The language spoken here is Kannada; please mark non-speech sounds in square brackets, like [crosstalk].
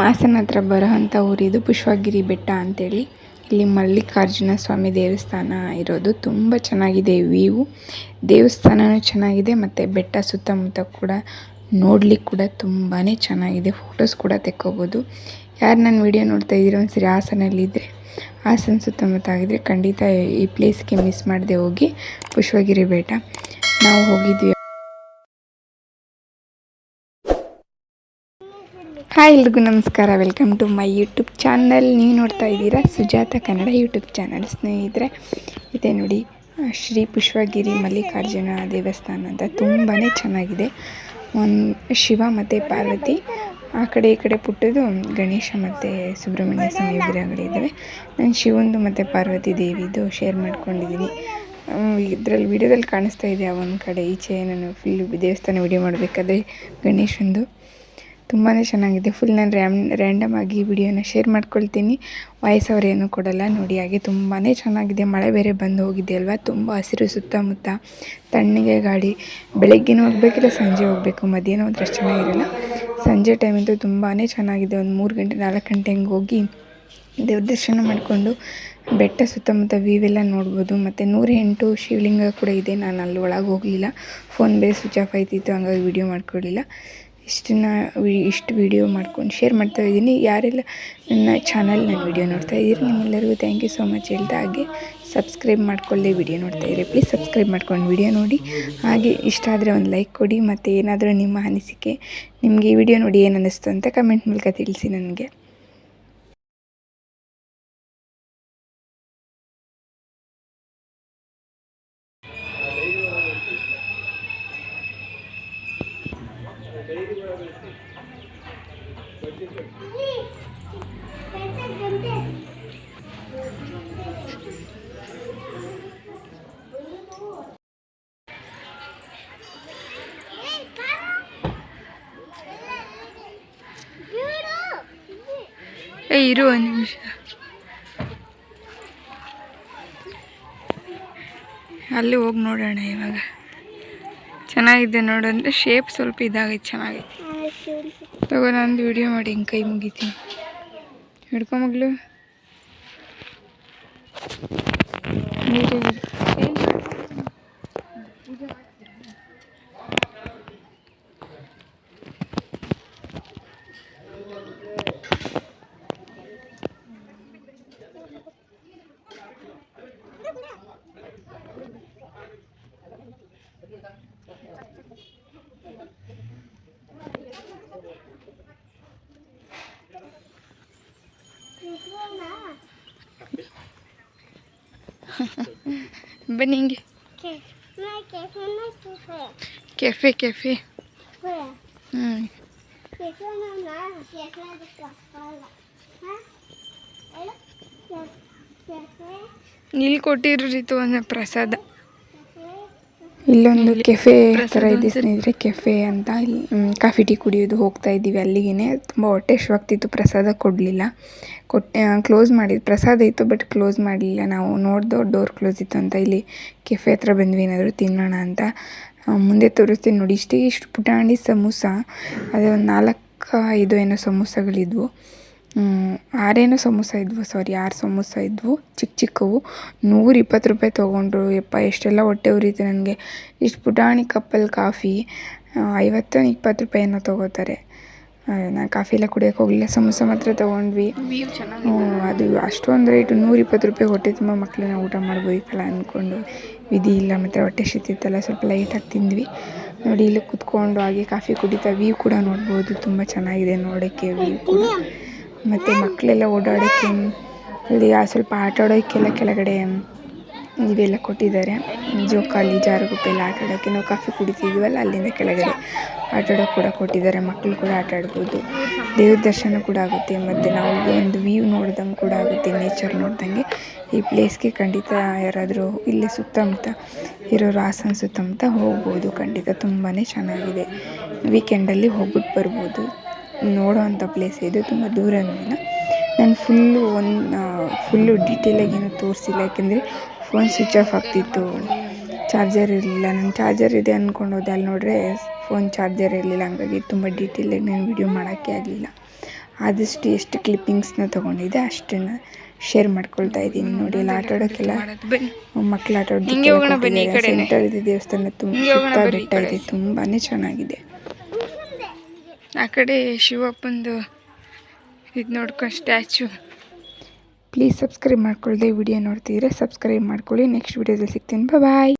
ಹಾಸನ ಹತ್ರ ಬರೋವಂಥ ಊರಿದು ಪುಷ್ಪಗಿರಿ ಬೆಟ್ಟ ಅಂತೇಳಿ. ಇಲ್ಲಿ ಮಲ್ಲಿಕಾರ್ಜುನ ಸ್ವಾಮಿ ದೇವಸ್ಥಾನ ಇರೋದು. ತುಂಬ ಚೆನ್ನಾಗಿದೆ ವ್ಯೂ. ದೇವಸ್ಥಾನವೂ ಚೆನ್ನಾಗಿದೆ ಮತ್ತು ಬೆಟ್ಟ ಸುತ್ತಮುತ್ತ ಕೂಡ ನೋಡ್ಲಿಕ್ಕೆ ಕೂಡ ತುಂಬಾ ಚೆನ್ನಾಗಿದೆ. ಫೋಟೋಸ್ ಕೂಡ ತೆಕ್ಕೋಬೋದು. ಯಾರು ನನ್ನ ವಿಡಿಯೋ ನೋಡ್ತಾ ಇದ್ದೀರೋ ಒಂದ್ಸರಿ ಹಾಸನಲ್ಲಿದ್ದರೆ ಹಾಸನ ಸುತ್ತಮುತ್ತ ಆಗಿದ್ರೆ ಖಂಡಿತ ಈ ಪ್ಲೇಸ್ಗೆ ಮಿಸ್ ಮಾಡದೆ ಹೋಗಿ ಪುಷ್ಪಗಿರಿ ಬೆಟ್ಟ. ನಾವು ಹೋಗಿದ್ವಿ. ಹಾಯ್ ಎಲ್ರಿಗೂ ನಮಸ್ಕಾರ. Welcome to my YouTube channel ನೀವು ನೋಡ್ತಾ ಇದ್ದೀರಾ ಸುಜಾತ ಕನ್ನಡ ಯೂಟ್ಯೂಬ್ ಚಾನಲ್ ಸ್ನೇಹಿತರೆ, ಇದೆ ನೋಡಿ ಶ್ರೀ ಪುಷ್ಪಗಿರಿ ಮಲ್ಲಿಕಾರ್ಜುನ ದೇವಸ್ಥಾನ ಅಂತ ತುಂಬಾ ಚೆನ್ನಾಗಿದೆ. ಒಂದು ಶಿವ ಮತ್ತು ಪಾರ್ವತಿ, ಆ ಕಡೆ ಈ ಕಡೆ ಪುಟ್ಟದು ಗಣೇಶ ಮತ್ತು ಸುಬ್ರಹ್ಮಣ್ಯ ಸ್ವಾಮಿ ವಿಗ್ರಹಗಳಿದ್ದಾವೆ ನಾನು ಶಿವಂದು ಮತ್ತು ಪಾರ್ವತಿ ದೇವಿದು ಶೇರ್ ಮಾಡ್ಕೊಂಡಿದ್ದೀನಿ. ಇದರಲ್ಲಿ ವಿಡಿಯೋದಲ್ಲಿ ಕಾಣಿಸ್ತಾ ಇದೆ ಆ ಒಂದು ಕಡೆ. ಈಚೆ ನಾನು ಫುಲ್ ದೇವಸ್ಥಾನ ವಿಡಿಯೋ ಮಾಡಬೇಕಾದ್ರೆ ಗಣೇಶಂದು ತುಂಬಾ ಚೆನ್ನಾಗಿದೆ. ಫುಲ್ ನಾನು ರ್ಯಾಮ್ ರ್ಯಾಂಡಮ್ ಆಗಿ ವಿಡಿಯೋನ ಶೇರ್ ಮಾಡ್ಕೊಳ್ತೀನಿ. ವಾಯ್ಸ್ ಏನೂ ಕೊಡಲ್ಲ. ನೋಡಿ, ಹಾಗೆ ತುಂಬಾ ಚೆನ್ನಾಗಿದೆ. ಮಳೆ ಬೇರೆ ಬಂದು ಹೋಗಿದೆ ಅಲ್ವಾ? ತುಂಬ ಹಸಿರು ಸುತ್ತಮುತ್ತ ತಣ್ಣಗೆ ಗಾಡಿ ಬೆಳಗ್ಗೆನೂ ಹೋಗ್ಬೇಕಿಲ್ಲ, ಸಂಜೆ ಹೋಗಬೇಕು. ಮಧ್ಯಾಹ್ನ ಹೋದ್ರೆ ಅಷ್ಟು ಚೆನ್ನಾಗಿರಲ್ಲ ಸಂಜೆ ಟೈಮಂತೂ ತುಂಬಾ ಚೆನ್ನಾಗಿದೆ. ಒಂದು ಮೂರು ಗಂಟೆ, ನಾಲ್ಕು ಗಂಟೆ ಹಂಗೆ ಹೋಗಿ ದೇವ್ರ ದರ್ಶನ ಮಾಡಿಕೊಂಡು ಬೆಟ್ಟ ಸುತ್ತಮುತ್ತ ವ್ಯೂ ಎಲ್ಲ ನೋಡ್ಬೋದು. ಮತ್ತು ನೂರ ಎಂಟು ಶಿವಲಿಂಗ ಕೂಡ ಇದೆ. ನಾನು ಅಲ್ಲಿ ಒಳಗೆ ಹೋಗಲಿಲ್ಲ. ಫೋನ್ ಬೇರೆ ಸ್ವಿಚ್ ಆಫ್ ಆಯ್ತಿತ್ತು. ಹಂಗಾಗಿ ವಿಡಿಯೋ ಮಾಡ್ಕೊಳ್ಳಿಲ್ಲ ಇಷ್ಟನ್ನ ಇಷ್ಟು ವಿಡಿಯೋ ಮಾಡ್ಕೊಂಡು ಶೇರ್ ಮಾಡ್ತಾ ಇದ್ದೀನಿ. ಯಾರೆಲ್ಲ ನನ್ನ ಚಾನಲ್ ನನ್ನ ವಿಡಿಯೋ ನೋಡ್ತಾ ಇದ್ದೀರಿ, ನಿಮ್ಮೆಲ್ಲರಿಗೂ ಥ್ಯಾಂಕ್ ಯು ಸೋ ಮಚ್ ಹೇಳ್ತಾ ಹಾಗೆ ಸಬ್ಸ್ಕ್ರೈಬ್ ಮಾಡ್ಕೊಳ್ಳಿ ವಿಡಿಯೋ ನೋಡ್ತಾ ಇದ್ದೀರಿ ಪ್ಲೀಸ್ ಸಬ್ಸ್ಕ್ರೈಬ್ ಮಾಡ್ಕೊಂಡು ವಿಡಿಯೋ ನೋಡಿ. ಹಾಗೆ ಇಷ್ಟ ಆದರೆ ಒಂದು ಲೈಕ್ ಕೊಡಿ, ಮತ್ತು ಏನಾದರೂ ನಿಮ್ಮ ಅನಿಸಿಕೆ, ನಿಮಗೆ ಈ ವಿಡಿಯೋ ನೋಡಿ ಏನು ಅನ್ನಿಸ್ತು ಅಂತ ಕಮೆಂಟ್ ಮೂಲಕ ತಿಳಿಸಿ ನನಗೆ. ಏ ಇರು ಒಂದು ನಿಮಿಷ. ಅಲ್ಲಿ ಹೋಗಿ ನೋಡೋಣ ಇವಾಗ. ಚೆನ್ನಾಗಿದೆ ನೋಡು ಅಂದರೆ ಶೇಪ್ ಸ್ವಲ್ಪ ಇದಾಗೈತೆ, ಚೆನ್ನಾಗೈತೆ. ತಗೋ ನಂದು ವಿಡಿಯೋ ಮಾಡಿ ಹಿಂಗೆ ಕೈ ಮುಗಿತೀನಿ. ಹಿಡ್ಕೊ ಮಗಳು ನೀರಿಗೆ [laughs] ಬನ್ನಿ कैफे ಹ್ಞೂ ಇಲ್ಲಿ ಕೊಟ್ಟಿರೋ ರೀತಿ ಒಂದು ಪ್ರಸಾದ. ಇಲ್ಲೊಂದು ಕೆಫೆ ತರ ಇದೆ ಸ್ನೇಹಿತರೆ ಕೆಫೆ ಅಂತ. ಇಲ್ಲಿ ಕಾಫಿ ಟೀ ಕುಡಿಯೋದು ಹೋಗ್ತಾ ಇದ್ದೀವಿ ಅಲ್ಲಿಗೆ ತುಂಬ ಹೊಟ್ಟೆ ಆಗ್ತಿತ್ತು ಪ್ರಸಾದ ಕೊಡಲಿಲ್ಲ. ಕೊಟ್ಟೆ ಕ್ಲೋಸ್ ಮಾಡಿದ್ದು ಪ್ರಸಾದ ಇತ್ತು ಬಟ್ ಕ್ಲೋಸ್ ಮಾಡಲಿಲ್ಲ. ನಾವು ನೋಡ್ದೋ ಡೋರ್ ಕ್ಲೋಸ್ ಇತ್ತು ಅಂತ. ಇಲ್ಲಿ ಕೆಫೆ ಹತ್ರ ಬಂದ್ವಿ ಏನಾದರೂ ತಿನ್ನೋಣ ಅಂತ. ಮುಂದೆ ತೋರಿಸ್ತೀನಿ ನೋಡಿ. ಇಷ್ಟೇ ಇಷ್ಟು ಪುಟಾಣಿ ಸಮೋಸ ಅದೇ ಒಂದು ನಾಲ್ಕು ಐದು ಏನೋ ಸಮೋಸಗಳಿದ್ವು. ಆರೇನೋ ಸಮೋಸ ಇದ್ವು ಸಾರಿ ಆರು ಸಮೋಸ ಇದ್ವು ಚಿಕ್ಕ ಚಿಕ್ಕವು. ನೂರಿಪ್ಪತ್ತು ರೂಪಾಯಿ ತೊಗೊಂಡ್ರು ಯಪ್ಪ ಎಷ್ಟೆಲ್ಲ ಹೊಟ್ಟೆ ಉರಿತು ನನಗೆ. ಇಷ್ಟು ಪುಟಾಣಿ ಕಪ್ಪಲ್ಲಿ ಕಾಫಿ ಐವತ್ತು ಇಪ್ಪತ್ತು ರೂಪಾಯಿ ಏನೋ ತೊಗೋತಾರೆ ನಾನು ಕಾಫಿ ಎಲ್ಲ ಕುಡಿಯೋಕೆ ಹೋಗಲಿಲ್ಲ ಸಮೋಸ ಮಾತ್ರ ತೊಗೊಂಡ್ವಿ. ಅದು ಅಷ್ಟೊಂದು ರೇಟು ನೂರಿಪ್ಪತ್ತು ರೂಪಾಯಿ ಹೊಟ್ಟೆ ತುಂಬ ಮಕ್ಕಳನ್ನ ಊಟ ಮಾಡ್ಬೋದಿತ್ತಲ್ಲ ಅಂದ್ಕೊಂಡು ವಿಧಿ ಇಲ್ಲ ಮತ್ತು ಹೊಟ್ಟೆ ಶಿತಿತ್ತಲ್ಲ ಸ್ವಲ್ಪ ಲೈಟಾಗಿ ತಿಂದ್ವಿ. ನೋಡಿ ಇಲ್ಲಿ ಕುತ್ಕೊಂಡು ಹಾಗೆ ಕಾಫಿ ಕುಡಿತಾ ವ್ಯೂ ಕೂಡ ನೋಡ್ಬೋದು ತುಂಬ ಚೆನ್ನಾಗಿದೆ ನೋಡೋಕ್ಕೆ ವ್ಯೂ ಕೂಡ. ಮತ್ತು ಮಕ್ಕಳೆಲ್ಲ ಓಡಾಡೋಕ್ಕೆ ಅಲ್ಲಿ ಆ ಸ್ವಲ್ಪ ಆಟ ಆಡೋಕ್ಕೆಲ್ಲ ಕೆಳಗಡೆ ಇವೆಲ್ಲ ಕೊಟ್ಟಿದ್ದಾರೆ. ಜೋಕಾಲಿ ಜಾರುಗುಪ್ಪೆ ಎಲ್ಲ ಆಟ ಆಡೋಕ್ಕೆ ನಾವು ಕಾಫಿ ಕುಡಿತಿದ್ವಲ್ಲ, ಅಲ್ಲಿಂದ ಕೆಳಗಡೆ ಆಟ ಆಡೋಕ್ಕೆ ಕೂಡ ಕೊಟ್ಟಿದ್ದಾರೆ. ಮಕ್ಕಳು ಕೂಡ ಆಟ ಆಡ್ಬೋದು. ದೇವ್ರ ದರ್ಶನ ಕೂಡ ಆಗುತ್ತೆ. ಮತ್ತು ನಾವು ಒಂದು ವ್ಯೂ ನೋಡ್ದಂಗೆ ಕೂಡ ಆಗುತ್ತೆ ನೇಚರ್ ನೋಡ್ದಂಗೆ. ಈ ಪ್ಲೇಸ್ಗೆ ಖಂಡಿತ ಯಾರಾದರೂ ಇಲ್ಲಿ ಸುತ್ತಮುತ್ತ ಇರೋರು ಹಾಸನ ಸುತ್ತಮುತ್ತ ಹೋಗ್ಬೋದು. ಖಂಡಿತ ತುಂಬಾ ಚೆನ್ನಾಗಿದೆ. ವೀಕೆಂಡಲ್ಲಿ ಹೋಗ್ಬಿಟ್ಟು ಬರ್ಬೋದು. ನೋಡೋವಂಥ ಪ್ಲೇಸ್ ಇದು ತುಂಬ ದೂರ ಇಲ್ಲ ನಾನು ಫುಲ್ಲು ಒಂದು ಫುಲ್ಲು ಡೀಟೇಲಾಗಿ ಏನೂ ತೋರಿಸಿಲ್ಲ. ಯಾಕೆಂದರೆ ಫೋನ್ ಸ್ವಿಚ್ ಆಫ್ ಆಗ್ತಿತ್ತು. ಚಾರ್ಜರ್ ಇರಲಿಲ್ಲ. ನಾನು ಚಾರ್ಜರ್ ಇದೆ ಅಂದ್ಕೊಂಡು ಹೋದೆ. ಅಲ್ಲಿ ನೋಡಿದ್ರೆ ಫೋನ್ ಚಾರ್ಜರ್ ಇರಲಿಲ್ಲ. ಹಂಗಾಗಿ ತುಂಬ ಡೀಟೇಲಾಗಿ ನಾನು ವೀಡಿಯೋ ಮಾಡೋಕ್ಕೆ ಆಗಲಿಲ್ಲ. ಆದಷ್ಟು ಎಷ್ಟು ಕ್ಲಿಪ್ಪಿಂಗ್ಸ್ನ ತೊಗೊಂಡಿದ್ದೆ ಅಷ್ಟನ್ನು ಶೇರ್ ಮಾಡ್ಕೊಳ್ತಾ ಇದ್ದೀನಿ. ನೋಡಿ ಎಲ್ಲ ಆಟ ಆಡೋಕ್ಕೆಲ್ಲ ಮಕ್ಕಳು ಆಟ ಆಡೋದು ಸೆಂಟರ್ ಇದೆ ದೇವಸ್ಥಾನ ತುಂಬ ಬೆಟ್ಟ ಇದೆ. ತುಂಬಾ ಚೆನ್ನಾಗಿದೆ. ಆ ಕಡೆ ಶಿವಪ್ಪಂದು ಇದು ನೋಡ್ಕೊಂಡು ಸ್ಟ್ಯಾಚು. ಪ್ಲೀಸ್ ಸಬ್ಸ್ಕ್ರೈಬ್ ಮಾಡ್ಕೊಳ್ಳದೆ ವಿಡಿಯೋ ನೋಡ್ತಿದ್ರೆ ಸಬ್ಸ್ಕ್ರೈಬ್ ಮಾಡ್ಕೊಳ್ಳಿ. ನೆಕ್ಸ್ಟ್ ವಿಡಿಯೋದಲ್ಲಿ ಸಿಗ್ತೀನಿ. ಬಾಯ್